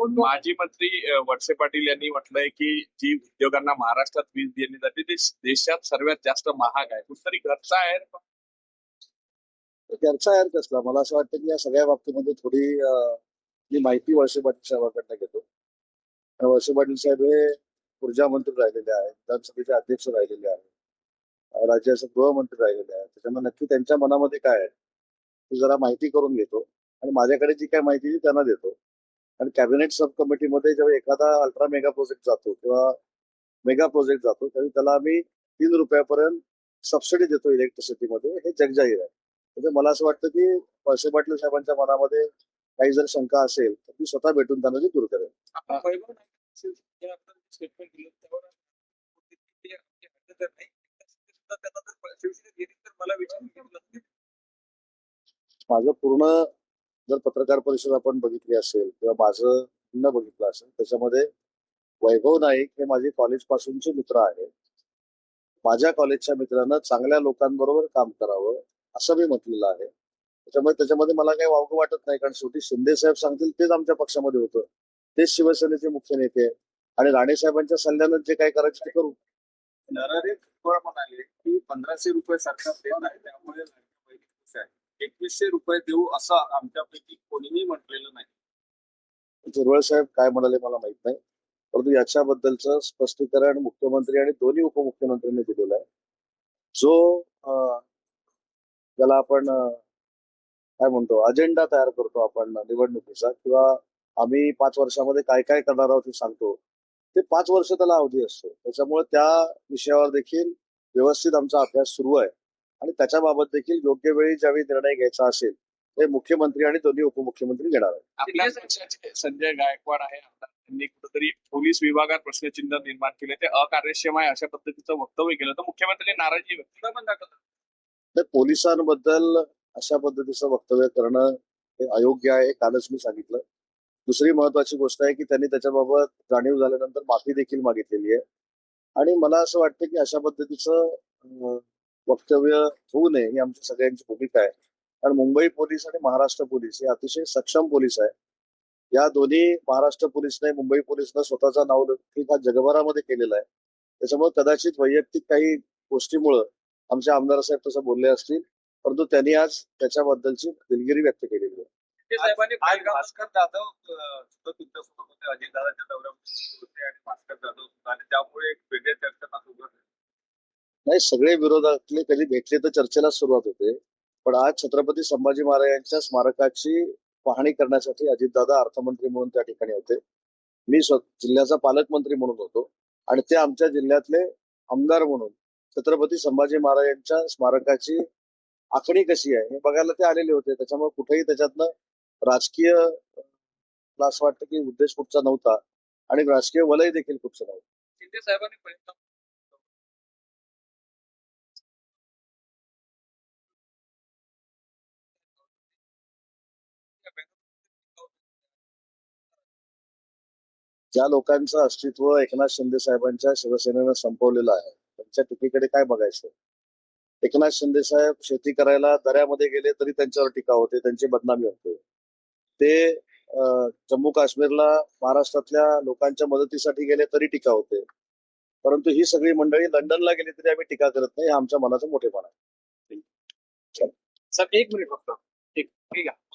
माजी मंत्री वडसे पाटील यांनी म्हटलंय की जी उद्योगांना महाराष्ट्रात वीज दिली जाते ते देशात सर्वात जास्त महाग आहे. कुठतरी घरचा आहे घरचा आहे कसला? मला असं वाटतं की या सगळ्या बाबतीमध्ये थोडी मी माहिती वळसे पाटील साहेबांकडनं घेतो. आणि वळसे पाटील साहेब हे ऊर्जा मंत्री राहिलेले आहेत विधानसभेचे अध्यक्ष राहिलेले आहेत राज्याचे गृहमंत्री राहिलेले आहेत. त्याच्यामुळे नक्की त्यांच्या मनामध्ये काय आहे ते जरा माहिती करून घेतो. आणि माझ्याकडे जी काय माहिती ती त्यांना देतो. आणि कॅबिनेट सब कमिटीमध्ये जेव्हा एखादा अल्ट्रा मेगा प्रोजेक्ट जातो किंवा मेगा प्रोजेक्ट जातो त्यावेळी त्याला आम्ही तीन रुपयापर्यंत सबसिडी देतो इलेक्ट्रिसिटीमध्ये. हे जगजाहीर आहे. म्हणजे मला असं वाटतं की वळसे पाटील साहेबांच्या मनामध्ये काही जर शंका असेल तर ती स्वतः भेटून त्यांना ती दूर तर लागेल. माझं पूर्ण जर पत्रकार परिषद आपण बघितली असेल किंवा माझं न बघितलं असेल त्याच्यामध्ये वैभव नाईक हे माझे कॉलेज पासूनचे मित्र आहे माझ्या कॉलेजच्या मित्रानं चांगल्या लोकांबरोबर काम करावं असं मी म्हटलेलं आहे. त्याच्यामुळे त्याच्यामध्ये मला काही वावगं वाटत नाही कारण शेवटी शिंदे साहेब सांगतील तेच आमच्या पक्षामध्ये होतं. तेच शिवसेनेचे मुख्य नेते आणि राणे साहेबांच्या सल्ल्यानं जे काही करायचं ते करू. नरारे भुजबळ म्हणाले की पंधराशे रुपये सरकार देत आहे त्यामुळे एकवीसशे रुपये देऊ असं आमच्यापैकी झुरवळ साहेब काय म्हणाले मला माहीत नाही. परंतु याच्याबद्दलचं स्पष्टीकरण मुख्यमंत्री आणि दोन्ही उपमुख्यमंत्र्यांनी दिलेलं आहे. जो त्याला आपण काय म्हणतो अजेंडा तयार करतो आपण निवडणुकीचा किंवा आम्ही पाच वर्षामध्ये काय काय करणार आहोत हे सांगतो. ते पाच वर्ष त्याला अवधी असतो. त्याच्यामुळे त्या विषयावर देखील व्यवस्थित आमचा अभ्यास सुरू आहे. आणि त्याच्याबाबत देखील योग्य वेळी ज्यावेळी निर्णय घ्यायचा असेल ते मुख्यमंत्री आणि दोन्ही उपमुख्यमंत्री घेणार आहेत. संजय गायकवाड आहे. त्यांनी कुठेतरी पोलीस विभागात प्रश्नचिन्ह निर्माण केले. ते अकार्यक्षम आहे अशा पद्धतीचं वक्तव्य केलं. तर मुख्यमंत्री नाराजी व्यक्त पण पोलिसांबद्दल अशा पद्धतीचं वक्तव्य करणं हे अयोग्य आहे हे कालच मी सांगितलं. दुसरी महत्वाची गोष्ट आहे की त्यांनी त्याच्याबाबत जाणीव झाल्यानंतर माफी देखील मागितलेली आहे. आणि मला असं वाटतं की अशा पद्धतीचं वक्तव्य होऊ नये ही आमची सगळ्यांची भूमिका आहे. कारण मुंबई पोलीस आणि महाराष्ट्र पोलीस हे अतिशय सक्षम पोलीस आहे. या दोन्ही महाराष्ट्र पोलीसने मुंबई पोलीसनं स्वतःचा नावलौकिक हा जगभरामध्ये केलेला आहे. त्याच्यामुळे कदाचित वैयक्तिक काही गोष्टीमुळं आमचे आमदार साहेब तसं बोलले असतील परंतु त्यांनी आज त्याच्याबद्दलची दिलगिरी व्यक्त केलेली आहे. ते साहेबांनी आज भास्कर जाधव अं, सुद्धा तुमच्यासोबत होते अजितदादांच्या दौऱ्यावर होते आणि भास्कर जाधव सुद्धा आणि त्यामुळे एक वेगळ्या चर्चा सुरू आहे. नाही सगळे विरोधातले कधी भेटले तर चर्चेला सुरुवात होते. पण आज छत्रपती संभाजी महाराजांच्या स्मारकाची पाहणी करण्यासाठी अजितदादा अर्थमंत्री म्हणून त्या ठिकाणी होते. मी स्व जिल्ह्याचा पालकमंत्री म्हणून होतो आणि ते आमच्या जिल्ह्यातले आमदार म्हणून छत्रपती संभाजी महाराजांच्या स्मारकाची आखणी कशी आहे हे बघायला ते आलेले होते. त्याच्यामुळे कुठेही त्याच्यातनं राजकीय मला असं वाटतं की उद्देश कुठचा नव्हता आणि राजकीय वलय देखील कुठचं नव्हतं. ज्या लोकांचं अस्तित्व एकनाथ शिंदे साहेबांच्या शिवसेनेनं संपवलेलं आहे त्यांच्या टीकेकडे काय बघायचं? एकनाथ शिंदे साहेब शेती करायला दऱ्यामध्ये गेले तरी त्यांच्यावर टीका होते त्यांची बदनामी होते. ते जम्मू काश्मीरला महाराष्ट्रातल्या लोकांच्या मदतीसाठी गेले तरी टीका होते. परंतु ही सगळी मंडळी लंडनला गेली तरी आम्ही टीका करत नाही आमच्या मनाचं मोठेपणा आहे. सर एक मिनिट फक्त. ठीक. ठीक आहे.